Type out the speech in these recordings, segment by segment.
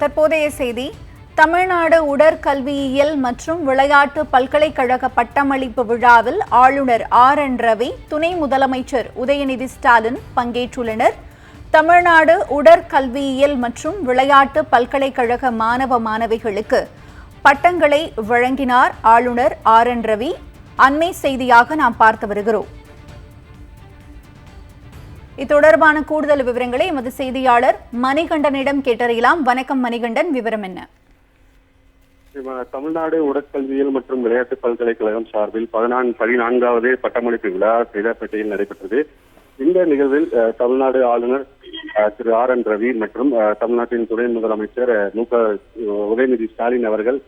தற்போதைய செய்தி தமிழ்நாடு உடற்கல்வியியல் மற்றும் விளையாட்டு பல்கலைக்கழக பட்டமளிப்பு விழாவில் ஆளுநர் ஆர் என் ரவி துணை முதலமைச்சர் உதயநிதி ஸ்டாலின் பங்கேற்றுள்ளனர். தமிழ்நாடு உடற்கல்வியியல் மற்றும் விளையாட்டு பல்கலைக்கழக மாணவ மாணவிகளுக்கு பட்டங்களை வழங்கினார் ஆளுநர் ஆர் என் ரவி. அண்மை செய்தியாக நாம் பார்த்து வருகிறோம். இத்தொடர்பான கூடுதல் விவரங்களை எமது செய்தியாளர் மணிகண்டனிடம் கேட்டறியலாம். வணக்கம் மணிகண்டன். விவரம் என்ன? தமிழ்நாடு உடற்கல்வியல் மற்றும் விளையாட்டு பல்கலைக்கழகம் சார்பில் பதினான்கு பதினான்காவது பட்டமளிப்பு விழா சீதாப்பேட்டையில் நடைபெற்றது. இந்த நிகழ்வில் தமிழ்நாடு ஆளுநர் திரு ஆர் என் ரவி மற்றும் தமிழ்நாட்டின் துணை முதலமைச்சர் மு க உதயநிதி ஸ்டாலின் அவர்கள்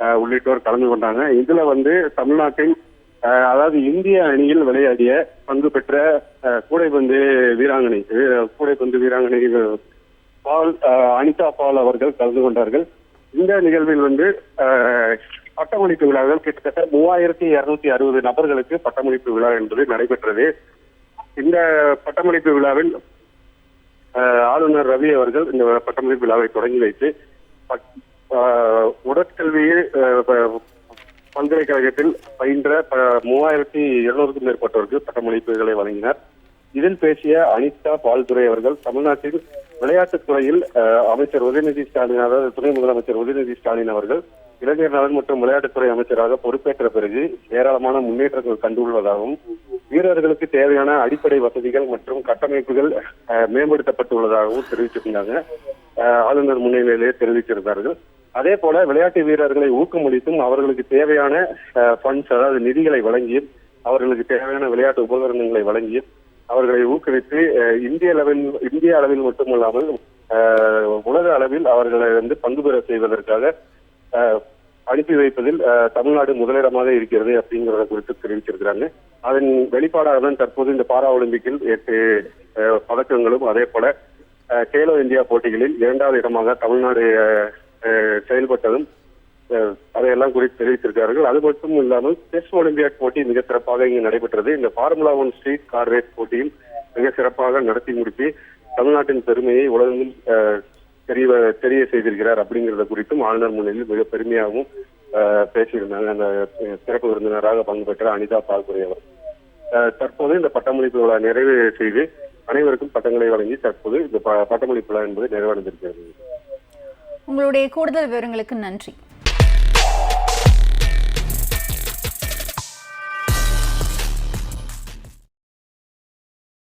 அஹ், உள்ளிட்டோர் கலந்து கொண்டாங்க. இதுல வந்து தமிழ்நாட்டின் அதாவது இந்திய அணியில் விளையாடிய பங்கு பெற்ற அஹ், கூடைப்பந்து வீராங்கனை கூடைப்பந்து வீராங்கனை பால் அனிதா பால் அவர்கள் கலந்து கொண்டார்கள். இந்த நிகழ்வில் வந்து பட்டமளிப்பு விழாவில் கிட்டத்தட்ட மூவாயிரத்தி இருநூத்தி அறுபது நபர்களுக்கு பட்டமளிப்பு விழா என்பது நடைபெற்றது. இந்த பட்டமளிப்பு விழாவில் ஆளுநர் ரவி அவர்கள் இந்த பட்டமளிப்பு விழாவை தொடங்கி வைத்து பல்கலைக்கழகத்தில் பயின்ற மூவாயிரத்தி இருநூறுக்கும் மேற்பட்டோருக்கு பட்டமளிப்புகளை வழங்கினார். இதில் பேசிய அனிதா பால்துரை அவர்கள் தமிழ்நாட்டில் விளையாட்டுத் துறையில் அமைச்சர் உதயநிதி ஸ்டாலின் அதாவது துணை முதலமைச்சர் உதயநிதி ஸ்டாலின் அவர்கள் இளைஞர் நலன் மற்றும் விளையாட்டுத்துறை அமைச்சராக பொறுப்பேற்ற பிறகு ஏராளமான முன்னேற்றங்கள் கண்டுள்ளதாகவும் வீரர்களுக்கு தேவையான அடிப்படை வசதிகள் மற்றும் கட்டமைப்புகள் மேம்படுத்தப்பட்டுள்ளதாகவும் தெரிவிச்சிருந்தாங்க. ஆளுநர் முன்னிலையிலேயே தெரிவிச்சிருந்தார்கள் அதே போல விளையாட்டு வீரர்களை ஊக்கமளித்தும் அவர்களுக்கு தேவையான ஃபண்ட்ஸ் அதாவது நிதிகளை வழங்கியும் அவர்களுக்கு தேவையான விளையாட்டு உபகரணங்களை வழங்கியும் அவர்களை ஊக்குவித்து இந்திய அளவில் இந்திய அளவில் மட்டுமல்லாமல் உலக அளவில் அவர்களை வந்து பங்கு பெற செய்வதற்காக அஹ், அனுப்பி வைப்பதில் தமிழ்நாடு முதலிடமாக இருக்கிறது அப்படிங்கிறத குறித்து தெரிவிச்சிருக்கிறாங்க. அதன் வெளிப்பாடாக தான் தற்போது இந்த பாரா ஒலிம்பிக்கில் எட்டு அஹ், பதக்கங்களும் அதே போல அஹ், கேலோ இந்தியா போட்டிகளில் இரண்டாவது இடமாக தமிழ்நாடு செயல்பட்டதும் அதையெல்லாம் குறித்து தெரிவித்திருக்கிறார்கள். அது மட்டும் இல்லாமல் செஸ் ஒலிம்பியாட் போட்டி மிக சிறப்பாக இங்கு நடைபெற்றது. இந்த formula one street car race போட்டியும் மிக சிறப்பாக நடத்தி முடித்து தமிழ்நாட்டின் பெருமையை உலகில் தெரிய தெரிய செய்திருக்கிறார் அப்படிங்கறத குறித்தும் ஆளுநர் முன்னிலையில் மிக பெருமையாகவும் பேசியிருந்தாங்க. அந்த சிறப்பு விருந்தினராக பங்கு பெற்ற அனிதா பால்குறை அவர். தற்போது இந்த பட்டமளிப்பு விழா நிறைவு செய்து அனைவருக்கும் பட்டங்களை வழங்கி தற்போது இந்த ப- பட்டமளிப்பு விழா என்பது நிறைவடைந்திருக்கிறது. உங்களுடைய கூடுதல் விவரங்களுக்கு நன்றி.